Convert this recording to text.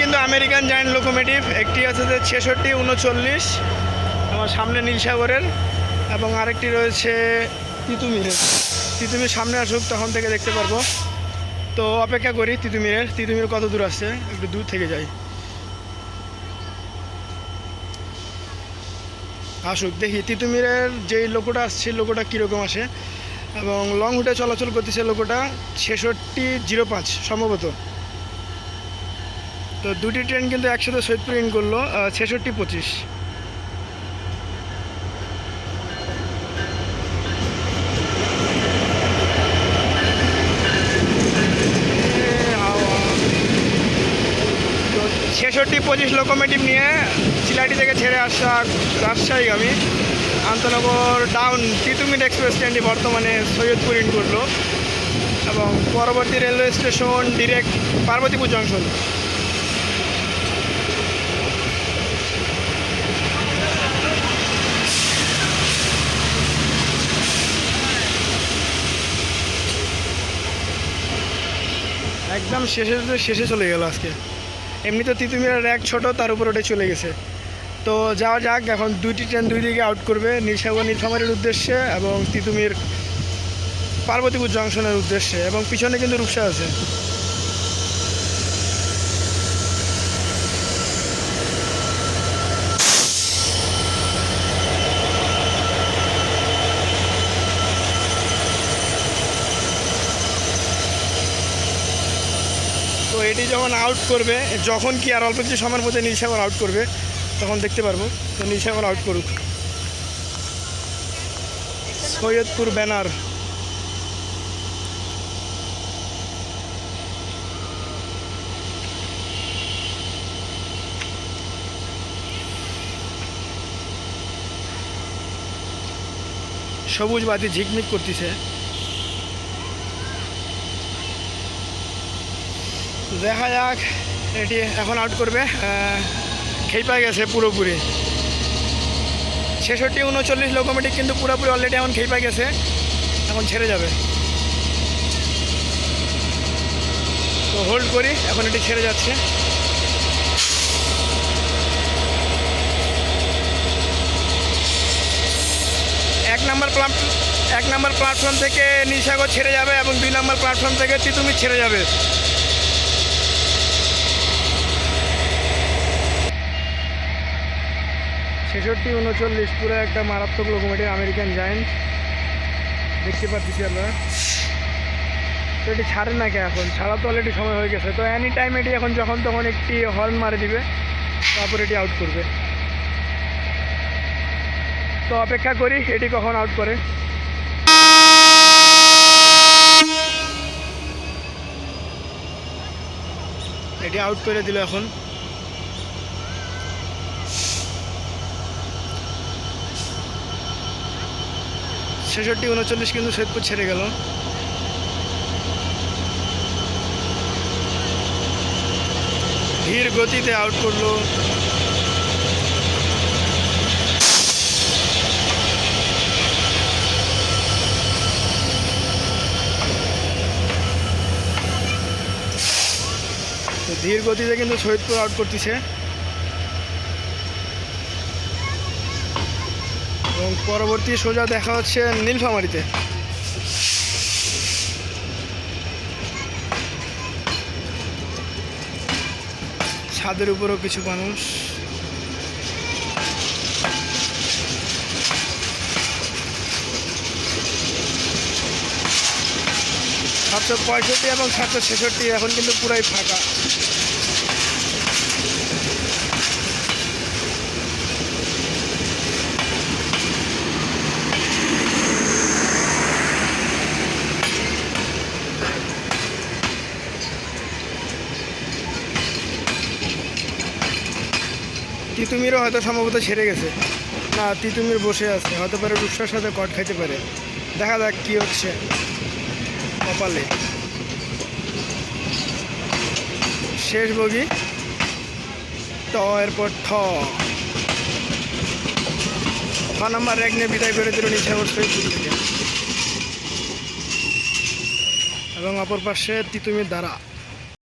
কিন্তু American giant locomotive. একটি আছে যে ছেষট্টি, উনচল্লিশ, আমার সামনে নীলসাগরের এবং আরেকটি রয়েছে তিতুমিরের। তিতুমির সামনে আসুক, তখন থেকে দেখতে পারব। তো অপেক্ষা করি তিতুমিরের। তিতুমির কত দূর আসছে একটু দূর থেকে যাই। আসুক, দেখি তিতুমিরের যেই লোকোটা আসছে লোকোটা কীরকম আসে। এবং লং রুটে চলাচল করতেছে লোকোটা ছেষট্টি, জিরো পাঁচ, সম্ভবত। তো দুটি ট্রেন কিন্তু একসাথে সৈয়দপুর ইন করল ছেষট্টি পঁচিশ। ছেষট্টি পঁচিশ লোকোমেটিভ নিয়ে চিলাটি থেকে ছেড়ে আসা রাজশাহীগামী আন্তনগর ডাউন তিতুমির এক্সপ্রেস ট্রেনটি বর্তমানে সৈয়দপুর ইন করল এবং পরবর্তী railway station direct Parbatipur junction একদম শেষে শেষে চলে গেল আজকে। এমনিতে তিতুমিরা র্যাক ছোট, তার উপর ওটা চলে গেছে। তো যাওয়া যাক, এখন দুইটি ট্রেন দুই দিকে আউট করবে নীলসাগর নীলফামারির উদ্দেশ্যে এবং তিতুমির পার্বতীপুর জংশনের উদ্দেশ্যে এবং পিছনে কিন্তু রূপসা আছে। এটি যখন আউট করবে, যখন কি আর অল্প কিছু সময়ের মধ্যে নীলসাগর আউট করবে, তখন দেখতে পারব। তো নীলসাগর আউট করুক। সৈয়দপুর ব্যানার। সবুজ বাতি ঝিকমিক করতেছে। দেখা যাক এটি এখন আউট করবে। খেপা গেছে পুরোপুরি। ছেষট্টি, উনচল্লিশ লোকোমেটিক কিন্তু পুরোপুরি অলরেডি এখন খেপা গেছে। এখন ছেড়ে যাবে। তো হোল্ড করি, এখন এটি ছেড়ে যাচ্ছে। এক নাম্বার প্লাট এক নাম্বার প্ল্যাটফর্ম থেকে নিশাগর ছেড়ে যাবে এবং দুই নাম্বার প্ল্যাটফর্ম থেকে তিতুমি ছেড়ে যাবে। ছেষট্টি, উনচল্লিশ, পুরো একটা মারাত্মক লোকোমেটিভ আমেরিকান জায়েন্ট দেখতে পাচ্ছি আমরা। তো এটি ছাড়ে না কে এখন? ছাড়া তো অলরেডি সময় হয়ে গেছে। তো এনি টাইম এটি এখন যখন তখন একটি হর্ন মারে দিবে, তারপর এটি আউট করবে। তো অপেক্ষা করি, এটি কখন আউট করে। এটি আউট করে দিল এখন। ছেষট্টি, উনচল্লিশ কিন্তু সৈয়দপুর ছেড়ে গেল। ধীর গতিতে আউট করল। ধীর গতিতে কিন্তু সৈয়দপুর আউট করতেছে। এবং পরবর্তী সোজা দেখা হচ্ছে নীলফামারিতে। ছাদের উপরও কিছু মানুষ। সাতশো পঁয়ষট্টি এবং সাতশো ছেষট্টি এখন কিন্তু পুরাই ফাঁকা। তিতুমিরও হয়তো সম্ভবত ছেড়ে গেছে। না, তিতুমির বসে আছে, হয়তো পারে রূপসার সাথে কট খাইতে পারে। দেখা যাক কী হচ্ছে কপালে। শেষ বগি। ট এরপর ঠ। ছ নাম্বার এক নিয়ে বিদায় করে দিল নিশাগর সৈয়দপুর থেকে। এবং অপর পাশে তিতুমির দ্বারা।